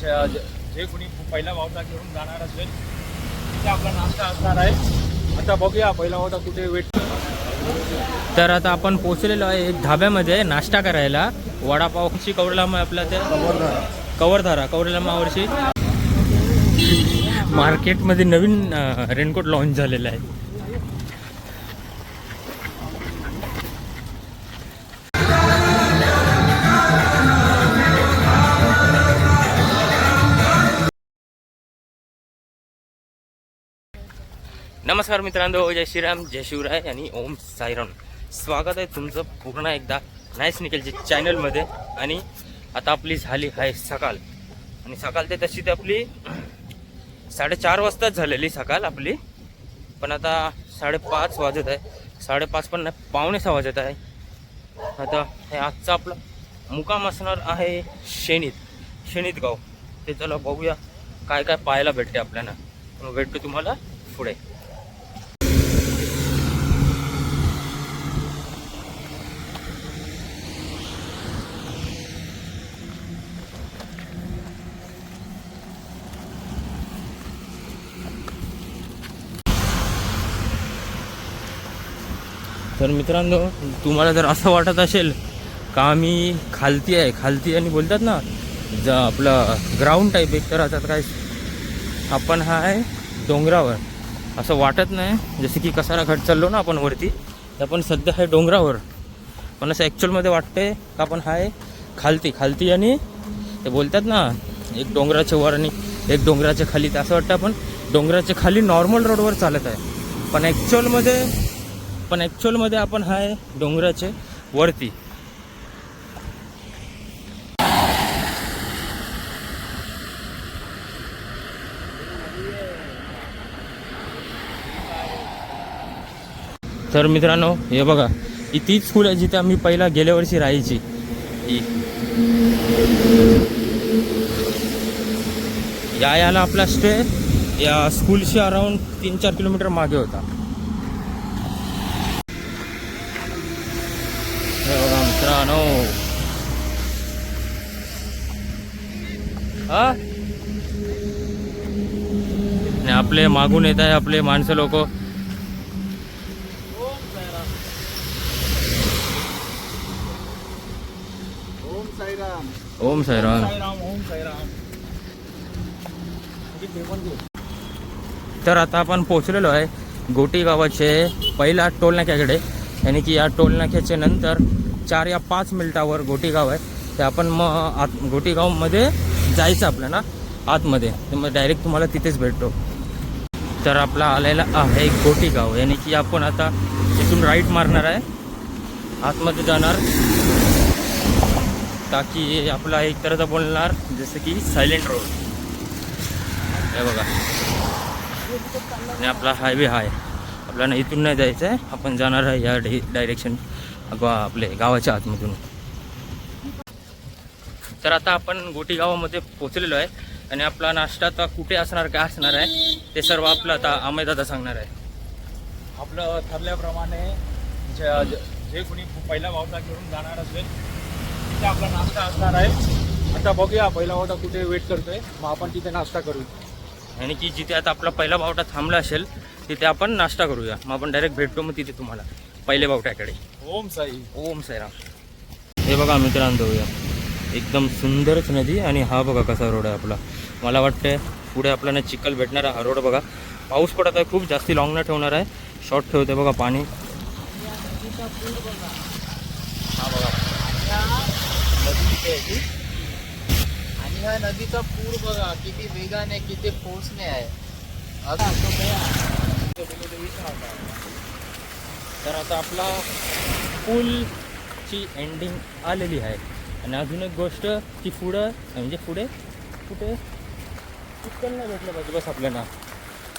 जे जे कोणी पहिला वावटा घेऊन जाणार असेल तिथे आपला नाश्ता असणार आहे. आता बघूया पहिला वावटा कुठे वेट तर आता आपण पोचलेलो आहे एक धाब्यामध्ये नाश्ता करायला. वडापावची कवरला आपल्या ते कवरधारा. कवरला मावरची मार्केटमध्ये नवीन रेनकोट लॉन्च झालेला आहे. नमस्कार मित्रांनो जय श्रीराम जय शिवराय आणि ओम साईराम. स्वागत आहे तुमचं पूर्ण एकदा नाईस निकलच्या चॅनलमध्ये. आणि आता आपली झाली आहे सकाळ आणि सकाळ ते तशी ते आपली साडेचार वाजताच झालेली सकाळ आपली. पण आता साडेपाच वाजत आहे. साडेपाच पण नाही पावणे सहा वाजत आहे. आता हे आजचा आपला मुकाम असणार आहे शेणीत शेणीत गाव. ते चला बघूया काय काय पाहायला भेटते आपल्याला. मग भेटतो तुम्हाला पुढे. तर मित्रांनो तुम्हाला जर असं वाटत असेल का आम्ही खालती आहे खालती आणि बोलतात ना ज आपलं ग्राउंड टाईप एक तर आता काय आपण हा आहे डोंगरावर. असं वाटत नाही जसं की कसारा घाट चाललो ना आपण वरती तर आपण सध्या आहे डोंगरावर. पण असं ॲक्च्युअलमध्ये वाटते का आपण हा आहे खालती खालती आणि ते बोलतात ना एक डोंगराच्या वर आणि एक डोंगराच्या खाली. तर असं वाटतं आपण डोंगराच्या खाली नॉर्मल रोडवर चालत आहे. पण ॲक्च्युअलमध्ये पण ॲक्च्युअलमध्ये आपण आहे डोंगराचे वरती. तर मित्रांनो हे बघा ही तीच स्कूल आहे जिथे आम्ही पहिला गेल्या वर्षी राहायची. या याला आपला स्टे या स्कूलशी अराऊंड तीन चार किलोमीटर मागे होता हे बघा मित्रांनो हा आपले मागून येत आहे आपले माणसं लोक ओम साईराम तर आता आपण पोचलेलो आहे गोटी गावाचे पहिला टोल नाक्याकडे यानी की या टोल नाक्याच्या नंतर चार या पाच मिनिटावर गोटीगाव आहे. ते आपण मग आत गोटी गावमध्ये जायचं आपल्याला आतमध्ये. तर मग डायरेक्ट तुम्हाला तिथेच भेटतो. तर आपला आलेला आहे गोटी याने यानी की आपण आता इथून राईट मारणार आहे. आतमध्ये जाणार. ताकी आपला एक तरचा बोलणार जसं की सायलेंट रोड हे बघा. आणि आपला हायवे हा आहे. आपल्याला इथून नाही जायचं आहे आपण जाणार आहे या डे डायरेक्शन आपले गावाच्या आतमधून. तर आता आपण गोटी गावामध्ये पोचलेलो आहे आणि आपला नाश्ता आता कुठे असणार काय असणार आहे ते सर्व आपलं आता अमय दादा सांगणार आहे. आपलं ठरल्याप्रमाणे जे कोणी पहिला वावटा घेऊन जाणार असेल तिथे आपला नाश्ता असणार आहे. आता बघूया पहिला वावटा कुठे वेट करतोय. मग आपण तिथे नाश्ता करू. आणि की जिथे आता आपला पहिला बावटा थांबला असेल तिथे आपण नाश्ता करूया. मग आपण डायरेक्ट भेटतो मग तिथे तुम्हाला पहिल्या बावट्याकडे ओम साई. ओम साईराम. हे बघा मित्रांनो या एकदम सुंदरच नदी आणि हा बघा कसा रोड आहे आपला. मला वाटतं पुढे आपल्याला चिखल भेटणारा हा रोड बघा. पाऊस पडत आहे खूप जास्ती लॉंग न ठेवणार आहे. शॉर्ट ठेवते बघा पाणी. हा बघा. आहे. आणि ह्या नदीचा पूर बघा किती वेगाने किती फोर्सने आहे. तर आता आपला पूलची एंडिंग आलेली आहे. आणि अजून एक गोष्ट की पुढं म्हणजे पुढे कुठे? चिखल नाही भेटलं पाहिजे बस आपल्याला.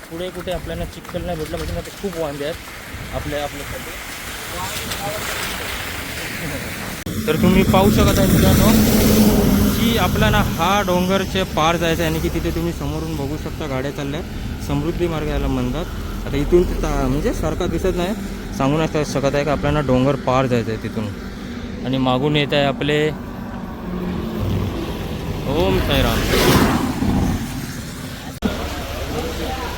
पुढे कुठे आपल्याला चिखल नाही भेटलं पाहिजे ना ते खूप वांदे आहेत आपल्या आपल्यासाठी. तर तुम्ही पाहू शकत आहे मित्रांनो की आपल्याला हा डोंगरचे पार जायचं आहे आणि की तिथे तुम्ही समोरून बघू शकता गाड्या चालल्या आहेत. समृद्धी मार्ग याला म्हणतात. आता इथून म्हणजे सारखा दिसत नाही. सांगू नाही शकत आहे का आपल्याला डोंगर पार जायचं आहे तिथून. आणि मागून येत आहे आपले ओम साईराम.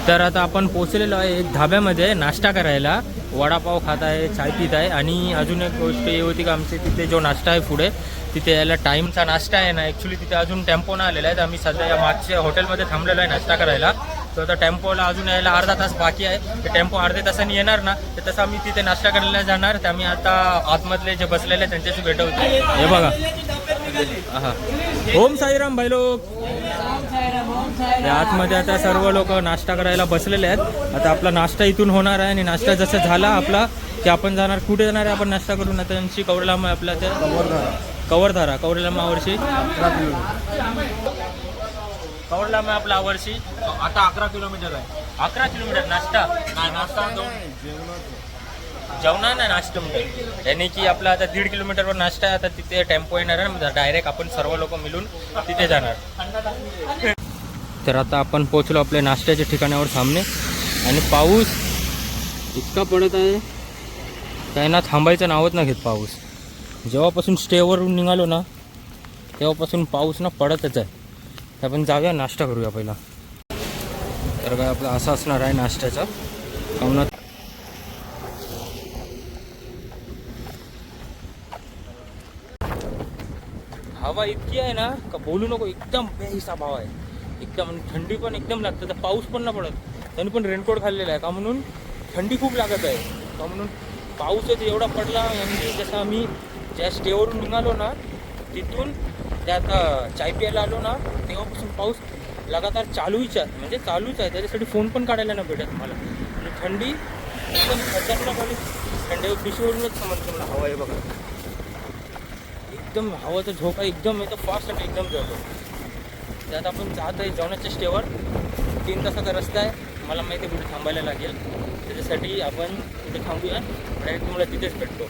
तर आता आपण पोचलेलो आहे एक धाब्यामध्ये नाश्ता करायला. वडापाव खात आहे चाय पित आहे. आणि अजून एक गोष्ट ही होती की आमचे तिथे जो नाश्ता आहे पुढे तिथे यायला टाईमचा नाश्ता आहे ना. ॲक्च्युली तिथे अजून टेम्पो नाही आलेला आहे. तर आम्ही सध्या या मागच्या हॉटेलमध्ये थांबलेलो आहे नाश्ता करायला. तर आता टेम्पोला अजून यायला अर्धा तास बाकी आहे. ते टेम्पो अर्ध्या तासाने येणार ना तर तसं आम्ही तिथे नाश्ता करायला जाणार. तर आम्ही आता आतमधले जे बसलेले त्यांच्याशी भेट. होते हे बघा. हा ओम साईराम भाई लोक. आतमध्ये आता सर्व लोक नाश्ता करायला बसलेले आहेत. आता आपला नाश्ता इथून होणार आहे आणि नाश्ता जसं झाला आपला की आपण जाणार. कुठे जाणार आहे आपण नाश्ता करून? आता त्यांची कवरलामा आहे आपल्या त्या कवरधारा. कवरलामा वर्षी कवरलामा आहे आपला वर्षी? आता अकरा किलोमीटर आहे. अकरा किलोमीटर नाश्ता? नाही नाश्ता जेवणार नाही नाश्ता म्हणजे. यानी की आपला आता दीड किलोमीटरवर नाश्ता आहे आता तिथे टेम्पो येणार आहे डायरेक्ट आपण सर्व लोक मिळून तिथे जाणार. तर आता आपण पोचलो आपल्या नाश्त्याच्या ठिकाणावर सामने आणि पाऊस इतका पडत आहे काय ना थांबायचं नावच ना घेत पाऊस. जेव्हापासून स्टेवरून निघालो ना तेव्हापासून पाऊस ना पडतच आहे. आपण जाऊया नाश्ता करूया पहिला. तर काय आपलं असं असणार आहे नाश्त्याचा. कामना हवा इतकी आहे ना का बोलू नको एकदम बेहिसाब हवा आहे. एकदम थंडी पण एकदम लागते तर पाऊस पण ना पडत. त्यांनी पण रेनकोट खाल्लेला आहे का म्हणून थंडी खूप लागत आहे. का म्हणून पाऊसच एवढा पडला म्हणजे जसं आम्ही ज्या स्टेवरून निघालो ना तिथून त्यात चाय प्यायला आलो ना तेव्हापासून पाऊस लगातार चालूच आहे. म्हणजे चालूच आहे. त्याच्यासाठी फोन पण काढायला नाही भेटत मला. आणि थंडी एकदम खतरनाक आली थंडी. पिशवीवरूनच समजतं मला हवा आहे बघा. एकदम हवाचा झोका एकदम येतो. फास्ट आणि एकदम जातो त्यात आपण जात आहे जेवणाच्या स्टेवर. तीन तासाचा रस्ता आहे. मला माहिती आहे कुठे थांबायला लागेल. त्याच्यासाठी आपण कुठे थांबूया? डायरेक्ट तुम्हाला तिथेच भेटतो.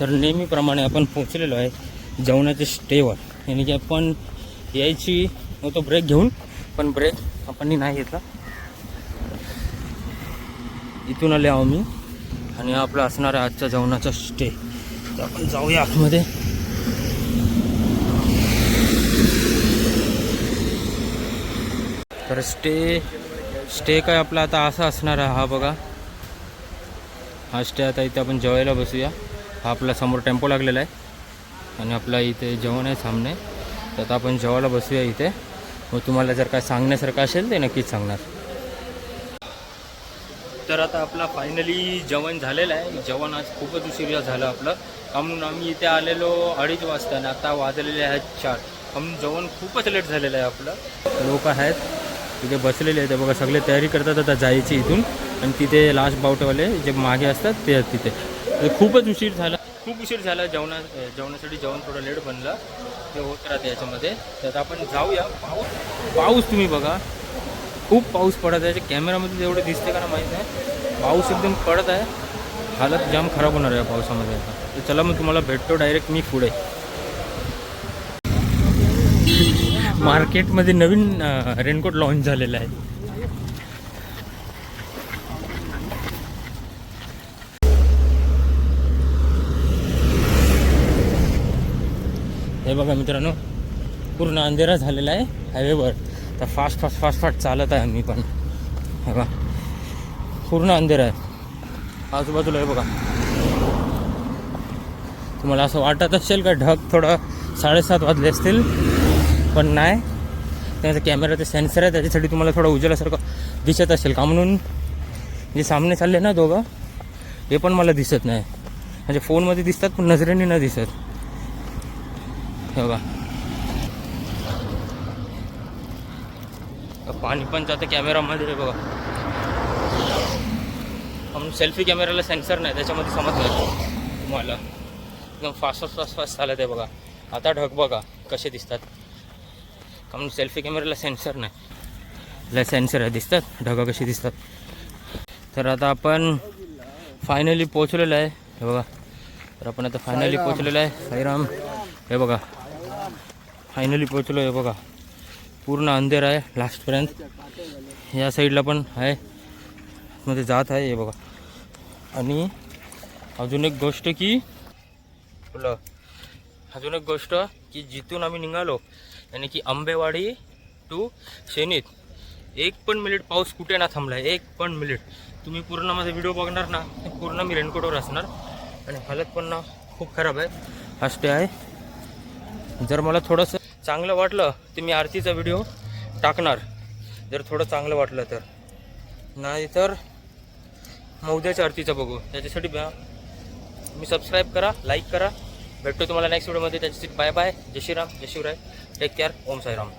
तर नेहमीप्रमाणे आपण पोचलेलो आहे जेवणाच्या स्टेवर. याने की आपण यायची नव्हतो ब्रेक घेऊन पण ब्रेक आपण नाही घेतला. इथून आले आहो मी आणि आपला असणार आहे आजच्या जेवणाचा स्टे तर आपण जाऊया आतमध्ये. तर स्टे स्टे काय आपला आता असा असणार आहे हा बघा. हा स्टे आता इथे आपण जेवायला बसूया. हा आपला समोर टेम्पो लागलेला आहे. आणि आपला इथे जेवण आहे सामने. तर आता आपण जेवायला बसूया इथे. मग तुम्हाला जर काय सांगण्यासारखं असेल ते नक्कीच सांगणार. तर आता आपला फायनली जेवण झालेलं आहे. जेवण आज खूपच उशिरा झालं आपलं. म्हणून आम्ही इथे आलेलो अडीच वाजता आणि आता वाजलेले आहेत चार. म्हणून जेवण खूपच लेट झालेलं आहे आपलं. लोक आहेत. तिथे बसलेले आहेत. बघा सगळे तयारी करतात आता जायची इथून. आणि तिथे लास्ट बावटवाले जे मागे असतात ते तिथे. खूपच उशीर झाला. खूप उशीर झाला जेवणा जेवणासाठी जेवण थोडं लेट बनलं. ते होत राहते याच्यामध्ये. तर आपण जाऊया. पाऊस पाऊस तुम्ही बघा. खूप पाऊस पडत आहे. कॅमेरामध्ये जेवढे दिसते का ना माहीत नाही. पाऊस एकदम पडत आहे. हालत जाम खराब होणार आहे पावसामध्ये आता. तर चला मग तुम्हाला भेटतो डायरेक्ट मी पुढे. मार्केटमध्ये नवीन रेनकोट लॉन्च झालेला आहे. हे बघा मित्रांनो पूर्ण अंधेरा झालेला आहे हायवेवर तर फास्ट फास्ट फास्ट फास्ट चालत आहे आम्ही पण. हे बघा पूर्ण अंधेरा आहे. आजूबाजूला आहे बघा. तुम्हाला असं वाटत असेल का ढग थोडं साडेसात वाजले असतील पण नाही. त्याचा कॅमेराचं सेन्सर आहे त्याच्यासाठी तुम्हाला थोडं उजेलासारखं दिसत असेल का म्हणून? जे सामने चालले ना दोघं हे पण मला दिसत नाही. म्हणजे फोनमध्ये दिसतात पण नजरेने न दिसत. बघा. पाणी पण जातं कॅमेरामध्ये हे बघा. म्हणून सेल्फी कॅमेराला सेन्सर नाही त्याच्यामध्ये समजलं तुम्हाला? एकदम फास्ट फास्ट फास्ट फास्ट चालत आहे बघा. आता ढग बघा कसे दिसतात. का म्हणून सेल्फी कॅमेराला सेन्सर नाही. ला सेन्सर आहे दिसतात. ढगा कशी दिसतात. तर आता आपण फायनली पोचलेलो आहे. हे बघा. तर आपण आता फायनली पोचलेलो आहे. साईराम. हे बघा. फायनली पोचलो आहे बघा. पूर्ण अंधेर आहे लास्टपर्यंत या साईडला पण आहे. मध्ये जात आहे हे बघा. आणि अजून एक गोष्ट की आपलं अजून एक गोष्ट की जिथून आम्ही निघालो याने की आंबेवाडी टू शेनीत. एक पण मिनिट पाऊस कुठे ना थांबला एक पण मिनिट तुम्ही पूर्ण माझा व्हिडिओ बघणार ना पूर्ण मी रेनकोटवर असणार. आणि हालत पण ना खूप खराब आहे. हा स्टे आहे. जर मला थोडंसं चांगलं वाटलं तर मी आरतीचा व्हिडिओ टाकणार. जर थोडं चांगलं वाटलं तर. नाही तर मौद्याच्या आरतीचा बघू. त्याच्यासाठी ब्या- मी सबस्क्राईब करा लाईक करा. भेटतो तुम्हाला नेक्स्ट व्हिडिओमध्ये त्याच्यासाठी बाय बाय जय श्रीराम जय Shivray. Take care Om Sairam.